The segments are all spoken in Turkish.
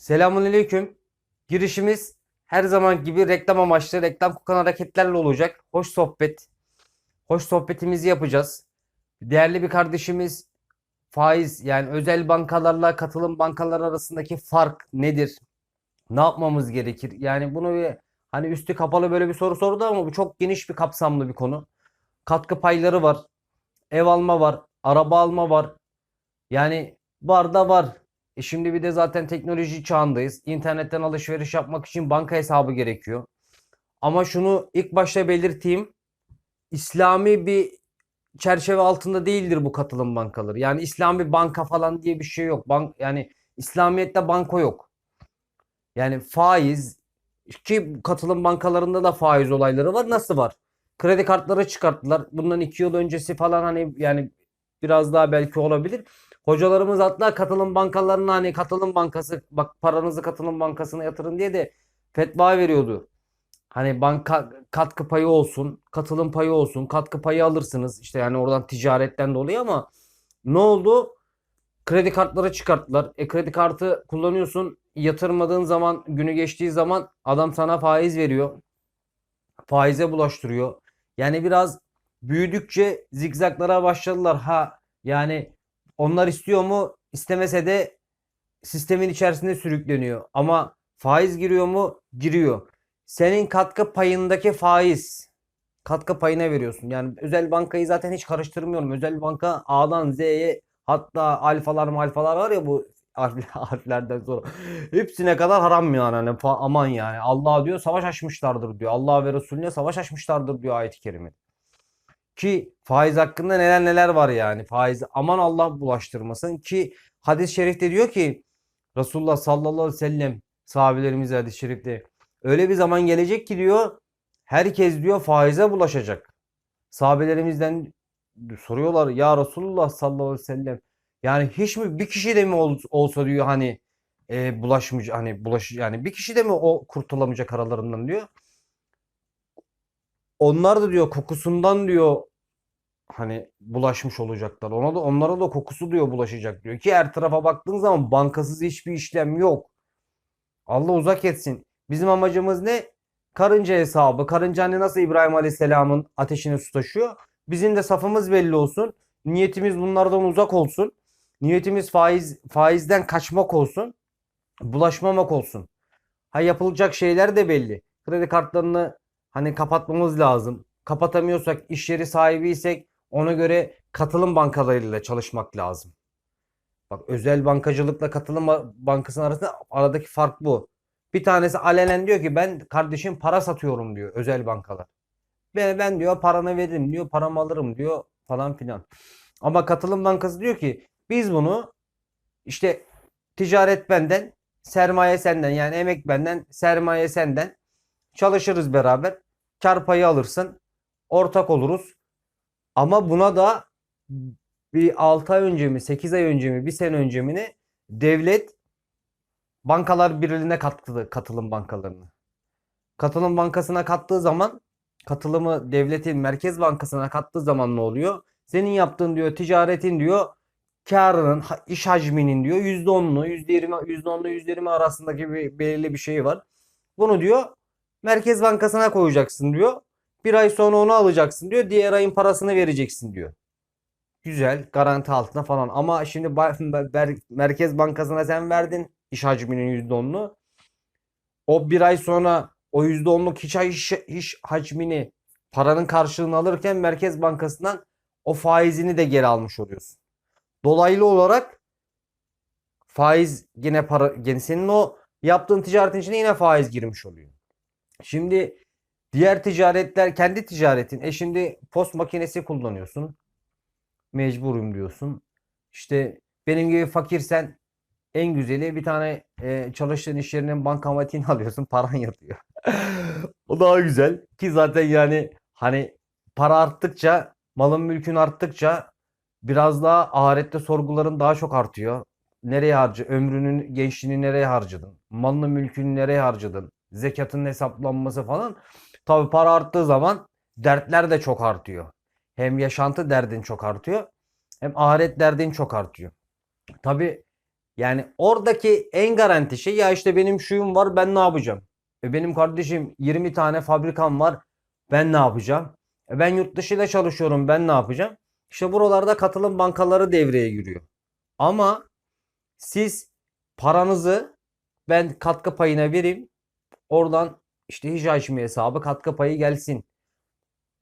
Selamünaleyküm. Girişimiz her zaman gibi reklam amaçlı, reklam kokan hareketlerle olacak. Hoş sohbet. Hoş sohbetimizi yapacağız. Değerli bir kardeşimiz faiz yani özel bankalarla katılım bankalar arasındaki fark nedir? Ne yapmamız gerekir? Yani bunu bir hani üstü kapalı böyle bir soru sordu ama bu çok geniş bir kapsamlı bir konu. Katkı payları var. Ev alma var. Araba alma var. Yani var da var. E şimdi bir de zaten teknoloji çağındayız. İnternetten alışveriş yapmak için banka hesabı gerekiyor. Ama şunu ilk başta belirteyim. İslami bir çerçeve altında değildir bu katılım bankaları. Yani İslami banka falan diye bir şey yok. Bank yani İslamiyet'te banko yok. Yani faiz ki katılım bankalarında da faiz olayları var. Nasıl var? Kredi kartları çıkarttılar. Bundan iki yıl öncesi falan hani yani biraz daha belki olabilir. Hocalarımız hatta katılım bankalarına hani katılım bankası bak paranızı katılım bankasına yatırın diye de fetva veriyordu. Hani banka katkı payı olsun, katılım payı olsun, katkı payı alırsınız. İşte yani oradan ticaretten dolayı ama ne oldu? Kredi kartları çıkarttılar. E kredi kartı kullanıyorsun. Yatırmadığın zaman, günü geçtiği zaman adam sana faiz veriyor. Faize bulaştırıyor. Yani biraz büyüdükçe zigzaglara başladılar. Ha yani onlar istiyor mu? İstemese de sistemin içerisinde sürükleniyor. Ama faiz giriyor mu? Giriyor. Senin katkı payındaki faiz katkı payına veriyorsun. Yani özel bankayı zaten hiç karıştırmıyorum. Özel banka A'dan Z'ye hatta alfalar malfalar var ya bu harfler- harflerden sonra. Hepsine kadar haram yani. Hani aman yani. Allah diyor savaş açmışlardır diyor. Allah ve Resulüne savaş açmışlardır diyor ayet-i kerime. Ki faiz hakkında neler neler var yani. Faiz aman Allah bulaştırmasın ki hadis-i şerifte diyor ki Resulullah sallallahu aleyhi ve sellem sahabelerimiz hadis-i şerifte öyle bir zaman gelecek ki diyor herkes diyor faize bulaşacak. Sahabelerimizden soruyorlar ya Resulullah sallallahu aleyhi ve sellem yani hiç mi bir kişi de mi ol- olsa diyor hani e, bulaşmış hani bulaş yani bir kişi de mi o kurtulamayacak aralarından diyor. Onlar da diyor kokusundan diyor hani bulaşmış olacaklar. Ona da onlara da kokusu diyor bulaşacak diyor ki her tarafa baktığın zaman bankasız hiçbir işlem yok. Allah uzak etsin. Bizim amacımız ne? Karınca hesabı. Karınca hani nasıl İbrahim Aleyhisselam'ın ateşine su taşıyor. Bizim de safımız belli olsun. Niyetimiz bunlardan uzak olsun. Niyetimiz faiz faizden kaçmak olsun. Bulaşmamak olsun. Ha yapılacak şeyler de belli. Kredi kartlarını hani kapatmamız lazım. Kapatamıyorsak, iş yeri sahibiysek ona göre katılım bankalarıyla çalışmak lazım. Bak özel bankacılıkla katılım ba- bankasının arasında aradaki fark bu. Bir tanesi alenen diyor ki ben kardeşim para satıyorum diyor özel bankalar. Ben, ben diyor paranı veririm diyor paramı alırım diyor falan filan. Ama katılım bankası diyor ki biz bunu işte ticaret benden sermaye senden yani emek benden sermaye senden çalışırız beraber kar payı alırsın ortak oluruz. Ama buna da bir 6 ay önce mi 8 ay önce mi bir sene önce mi devlet bankalar birliğine kattı katılım bankalarını. Katılım bankasına kattığı zaman katılımı devletin merkez bankasına kattığı zaman ne oluyor? Senin yaptığın diyor ticaretin diyor karının iş hacminin diyor %10'lu %20 %10'lu %20 arasındaki bir belirli bir şey var. Bunu diyor Merkez Bankası'na koyacaksın diyor. Bir ay sonra onu alacaksın diyor. Diğer ayın parasını vereceksin diyor. Güzel, garanti altına falan. Ama şimdi Merkez Bankası'na sen verdin iş hacminin %10'unu. O bir ay sonra o %10'luk hiç, iş, iş hacmini paranın karşılığını alırken Merkez Bankası'ndan o faizini de geri almış oluyorsun. Dolaylı olarak faiz yine para yine senin o yaptığın ticaretin içine yine faiz girmiş oluyor. Şimdi diğer ticaretler kendi ticaretin. E şimdi post makinesi kullanıyorsun. Mecburum diyorsun. İşte benim gibi fakirsen en güzeli bir tane e, çalıştığın iş yerinin bankamatiğini alıyorsun. Paran yatıyor. O daha güzel. Ki zaten yani hani para arttıkça malın mülkün arttıkça biraz daha ahirette sorguların daha çok artıyor. Nereye harcı? Ömrünün, gençliğini nereye harcadın? Malını, mülkünü nereye harcadın? Zekatın hesaplanması falan. Tabii para arttığı zaman dertler de çok artıyor. Hem yaşantı derdin çok artıyor, hem ahiret derdin çok artıyor. Tabii Yani oradaki en garanti şey ya işte benim şuyum var ben ne yapacağım? E benim kardeşim 20 tane fabrikam var ben ne yapacağım? E ben yurt dışıyla çalışıyorum ben ne yapacağım? İşte buralarda katılım bankaları devreye giriyor. Ama siz paranızı ben katkı payına vereyim. Oradan işte hiç açmıyor hesabı katkı payı gelsin.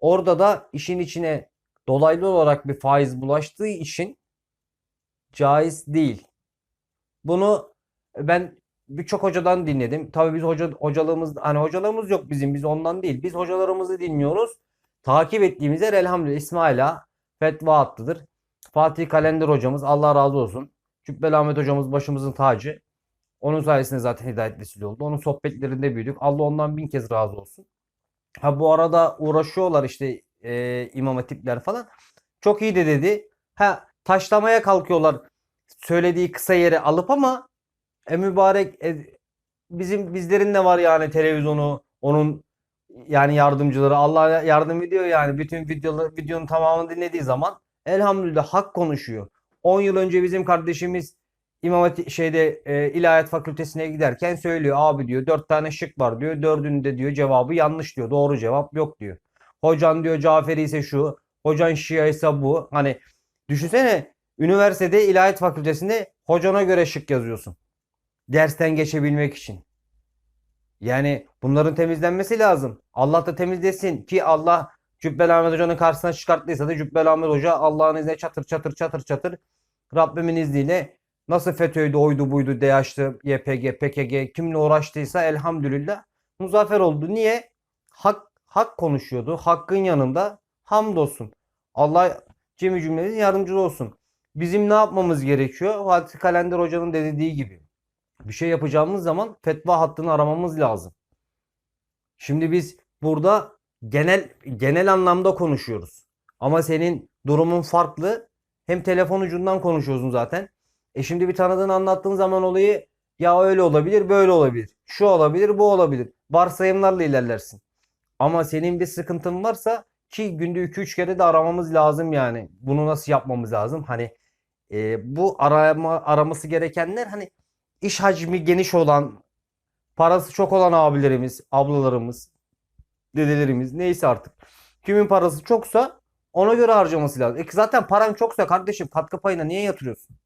Orada da işin içine dolaylı olarak bir faiz bulaştığı için caiz değil. Bunu ben birçok hocadan dinledim. Tabii biz hoca hocalığımız hani hocalığımız yok bizim. Biz ondan değil. Biz hocalarımızı dinliyoruz. Takip ettiğimiz yer elhamdülillah İsmaila fetva attıdır. Fatih Kalender hocamız Allah razı olsun. Cübbeli Ahmet hocamız başımızın tacı. Onun sayesinde zaten hidayet vesile oldu. Onun sohbetlerinde büyüdük. Allah ondan bin kez razı olsun. Ha bu arada uğraşıyorlar işte e, imam hatipler falan. Çok iyi de dedi. Ha taşlamaya kalkıyorlar söylediği kısa yeri alıp ama e, mübarek e, bizim bizlerin de var yani televizyonu onun yani yardımcıları Allah yardım ediyor yani bütün videoları videonun tamamını dinlediği zaman elhamdülillah hak konuşuyor. 10 yıl önce bizim kardeşimiz İmam Hatip şeyde e, İlahiyat Fakültesine giderken söylüyor abi diyor dört tane şık var diyor. Dördünde diyor cevabı yanlış diyor. Doğru cevap yok diyor. Hocan diyor Caferi ise şu. Hocan Şia ise bu. Hani düşünsene üniversitede İlahiyat Fakültesinde hocana göre şık yazıyorsun. Dersten geçebilmek için. Yani bunların temizlenmesi lazım. Allah da temizlesin ki Allah Cübbeli Ahmet Hoca'nın karşısına çıkarttıysa da Cübbeli Ahmet Hoca Allah'ın izniyle çatır çatır çatır çatır Rabbimin izniyle nasıl FETÖ'ydü, oydu buydu, DH'tı, YPG, PKG kimle uğraştıysa elhamdülillah muzaffer oldu. Niye? Hak, hak konuşuyordu. Hakkın yanında hamdolsun. Allah cemi cümlemiz yardımcı olsun. Bizim ne yapmamız gerekiyor? Fatih Kalender Hoca'nın dediği gibi. Bir şey yapacağımız zaman fetva hattını aramamız lazım. Şimdi biz burada genel genel anlamda konuşuyoruz. Ama senin durumun farklı. Hem telefon ucundan konuşuyorsun zaten. E şimdi bir tanıdığını anlattığın zaman olayı ya öyle olabilir, böyle olabilir. Şu olabilir, bu olabilir. Varsayımlarla ilerlersin. Ama senin bir sıkıntın varsa ki günde 2-3 kere de aramamız lazım yani. Bunu nasıl yapmamız lazım? Hani e, bu arama araması gerekenler hani iş hacmi geniş olan, parası çok olan abilerimiz, ablalarımız, dedelerimiz neyse artık. Kimin parası çoksa ona göre harcaması lazım. E zaten paran çoksa kardeşim katkı payına niye yatırıyorsun?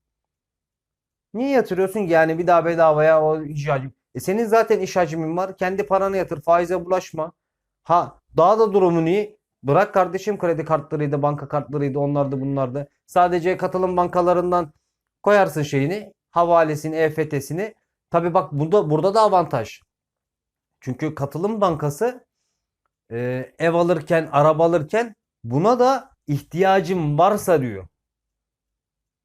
Niye yatırıyorsun yani bir daha bedavaya o iş hacmi? E senin zaten iş hacmin var. Kendi paranı yatır. Faize bulaşma. Ha daha da durumun iyi. Bırak kardeşim kredi kartlarıydı, banka kartlarıydı, onlardı bunlardı. Sadece katılım bankalarından koyarsın şeyini, havalesini, EFT'sini. Tabi bak burada burada da avantaj. Çünkü katılım bankası e, ev alırken, araba alırken buna da ihtiyacın varsa diyor.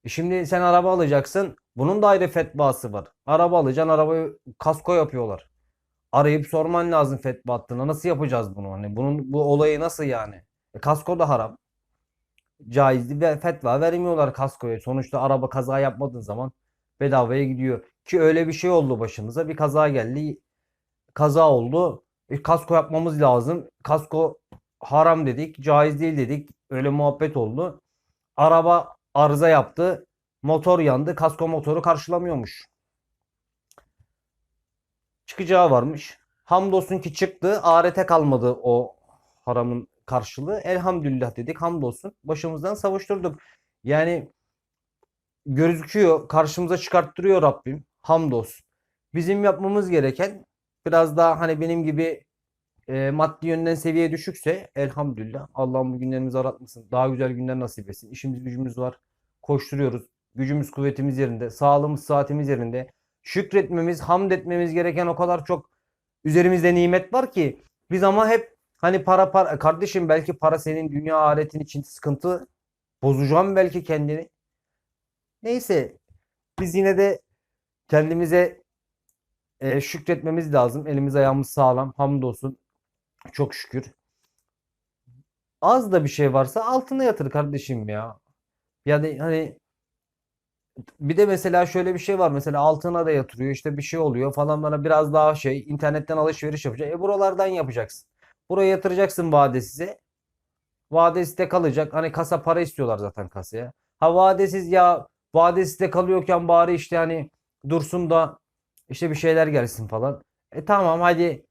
E şimdi sen araba alacaksın. Bunun da ayrı fetvası var. Araba alacaksın, arabayı kasko yapıyorlar. Arayıp sorman lazım fetva hattına. Nasıl yapacağız bunu? Hani bunun bu olayı nasıl yani? E, kasko da haram. Caizdi ve fetva vermiyorlar kaskoya. Sonuçta araba kaza yapmadığın zaman bedavaya gidiyor. Ki öyle bir şey oldu başımıza. Bir kaza geldi. Kaza oldu. E, kasko yapmamız lazım. Kasko haram dedik. Caiz değil dedik. Öyle muhabbet oldu. Araba arıza yaptı. Motor yandı. Kasko motoru karşılamıyormuş. Çıkacağı varmış. Hamdolsun ki çıktı. Ahirete kalmadı o haramın karşılığı. Elhamdülillah dedik. Hamdolsun. Başımızdan savuşturduk. Yani gözüküyor. Karşımıza çıkarttırıyor Rabbim. Hamdolsun. Bizim yapmamız gereken biraz daha hani benim gibi e, maddi yönden seviye düşükse elhamdülillah Allah'ım bu günlerimizi aratmasın. Daha güzel günler nasip etsin. İşimiz gücümüz var. Koşturuyoruz. Gücümüz kuvvetimiz yerinde. Sağlığımız saatimiz yerinde. Şükretmemiz, hamd etmemiz gereken o kadar çok üzerimizde nimet var ki biz ama hep hani para para kardeşim belki para senin dünya ahiretin için sıkıntı bozacağım belki kendini. Neyse biz yine de kendimize e, şükretmemiz lazım. Elimiz ayağımız sağlam. Hamdolsun. Çok şükür. Az da bir şey varsa altına yatır kardeşim ya. Yani hani bir de mesela şöyle bir şey var. Mesela altına da yatırıyor. işte bir şey oluyor falan bana biraz daha şey internetten alışveriş yapacak. E buralardan yapacaksın. Buraya yatıracaksın vadesize. Vadesizde kalacak. Hani kasa para istiyorlar zaten kasaya. Ha vadesiz ya vadesizde kalıyorken bari işte hani dursun da işte bir şeyler gelsin falan. E tamam hadi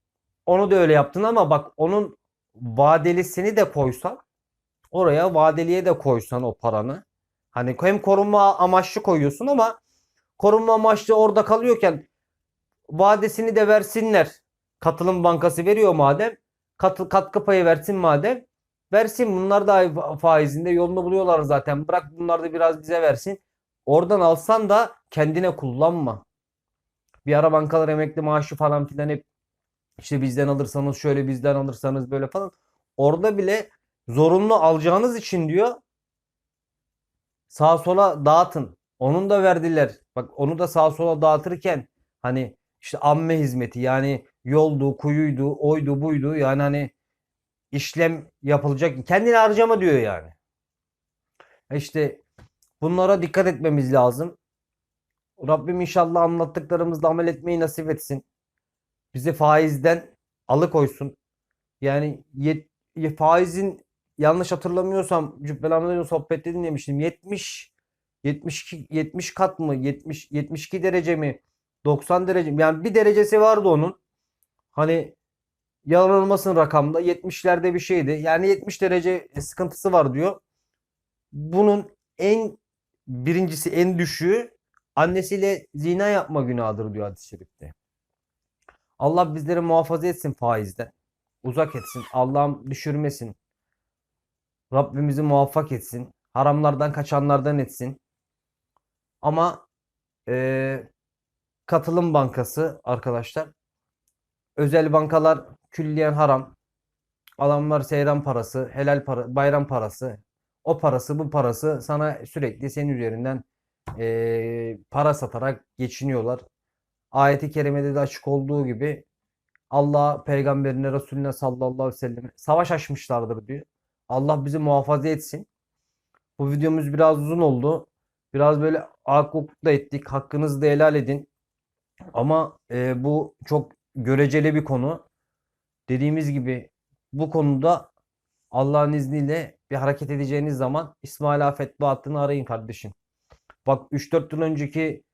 onu da öyle yaptın ama bak onun vadelisini de koysan oraya vadeliye de koysan o paranı. Hani hem korunma amaçlı koyuyorsun ama korunma amaçlı orada kalıyorken vadesini de versinler. Katılım bankası veriyor madem. Katı, katkı payı versin madem. Versin bunlar da faizinde yolunu buluyorlar zaten. Bırak bunlar da biraz bize versin. Oradan alsan da kendine kullanma. Bir ara bankalar emekli maaşı falan filan hep işte bizden alırsanız şöyle bizden alırsanız böyle falan. Orada bile zorunlu alacağınız için diyor sağa sola dağıtın. Onun da verdiler. Bak onu da sağa sola dağıtırken hani işte amme hizmeti yani yoldu, kuyuydu, oydu, buydu. Yani hani işlem yapılacak. Kendini harcama diyor yani. İşte bunlara dikkat etmemiz lazım. Rabbim inşallah anlattıklarımızla amel etmeyi nasip etsin. Bizi faizden alıkoysun. Yani faizin yanlış hatırlamıyorsam Ahmet'in sohbette dinlemiştim. 70 72 70 kat mı? 70 72 derece mi? 90 derece mi? Yani bir derecesi vardı onun. Hani yalan olmasın rakamda 70'lerde bir şeydi. Yani 70 derece sıkıntısı var diyor. Bunun en birincisi en düşüğü annesiyle zina yapma günahıdır diyor hadis-i şerifte. Allah bizleri muhafaza etsin faizden. Uzak etsin. Allah'ım düşürmesin. Rabbimizi muvaffak etsin. Haramlardan kaçanlardan etsin. Ama e, katılım bankası arkadaşlar özel bankalar külliyen haram. Adamlar seyran parası, helal para, bayram parası, o parası, bu parası sana sürekli senin üzerinden e, para satarak geçiniyorlar. Ayeti kerimede de açık olduğu gibi Allah peygamberine, Resulüne sallallahu aleyhi ve sellem savaş açmışlardır diyor. Allah bizi muhafaza etsin. Bu videomuz biraz uzun oldu. Biraz böyle hukuk da ettik. Hakkınızı da helal edin. Ama e, bu çok göreceli bir konu. Dediğimiz gibi bu konuda Allah'ın izniyle bir hareket edeceğiniz zaman İsmail Fetva hattını arayın kardeşim. Bak 3-4 yıl önceki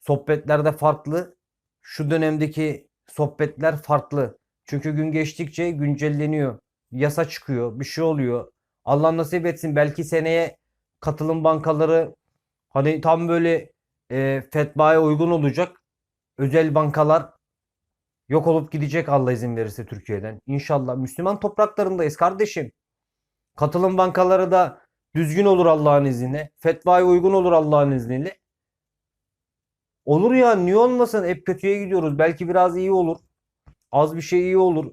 sohbetlerde farklı. Şu dönemdeki sohbetler farklı. Çünkü gün geçtikçe güncelleniyor. Yasa çıkıyor. Bir şey oluyor. Allah nasip etsin. Belki seneye katılım bankaları hani tam böyle e, fetvaya uygun olacak. Özel bankalar yok olup gidecek Allah izin verirse Türkiye'den. İnşallah Müslüman topraklarındayız kardeşim. Katılım bankaları da düzgün olur Allah'ın izniyle. Fetvaya uygun olur Allah'ın izniyle. Olur ya niye olmasın? Hep kötüye gidiyoruz. Belki biraz iyi olur. Az bir şey iyi olur.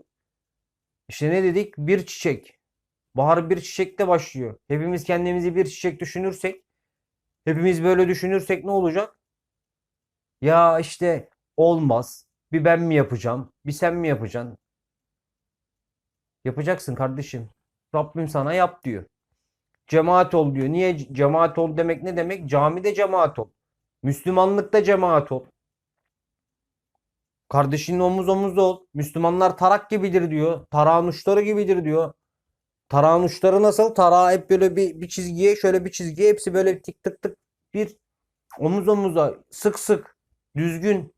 İşte ne dedik? Bir çiçek. Bahar bir çiçekte başlıyor. Hepimiz kendimizi bir çiçek düşünürsek, hepimiz böyle düşünürsek ne olacak? Ya işte olmaz. Bir ben mi yapacağım? Bir sen mi yapacaksın? Yapacaksın kardeşim. Rabbim sana yap diyor. Cemaat ol diyor. Niye cemaat ol demek ne demek? Camide cemaat ol. Müslümanlıkta cemaat ol. Kardeşinle omuz omuz ol. Müslümanlar tarak gibidir diyor. Tarağın uçları gibidir diyor. Tarağın uçları nasıl? Tarağı hep böyle bir, bir çizgiye şöyle bir çizgiye hepsi böyle tık tık tık bir omuz omuza sık sık düzgün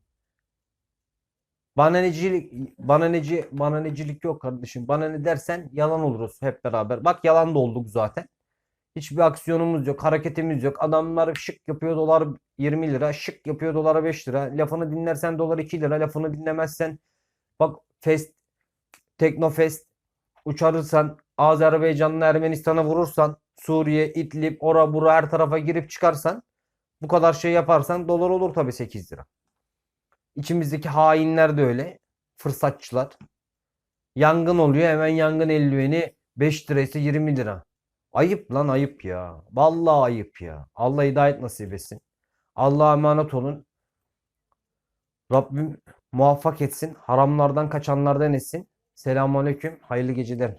bana necilik bana neci bana necilik yok kardeşim. Bana ne dersen yalan oluruz hep beraber. Bak yalan da olduk zaten. Hiçbir aksiyonumuz yok, hareketimiz yok. Adamlar şık yapıyor dolar 20 lira, şık yapıyor dolara 5 lira. Lafını dinlersen dolar 2 lira, lafını dinlemezsen bak fest, Teknofest uçarırsan, Azerbaycan'la Ermenistan'a vurursan, Suriye, İdlib, ora bura her tarafa girip çıkarsan bu kadar şey yaparsan dolar olur tabii 8 lira. İçimizdeki hainler de öyle. Fırsatçılar. Yangın oluyor hemen yangın eldiveni 5 liraysa 20 lira. Ayıp lan ayıp ya. Vallahi ayıp ya. Allah hidayet nasip etsin. Allah'a emanet olun. Rabbim muvaffak etsin. Haramlardan kaçanlardan etsin. Selamun Aleyküm. Hayırlı geceler.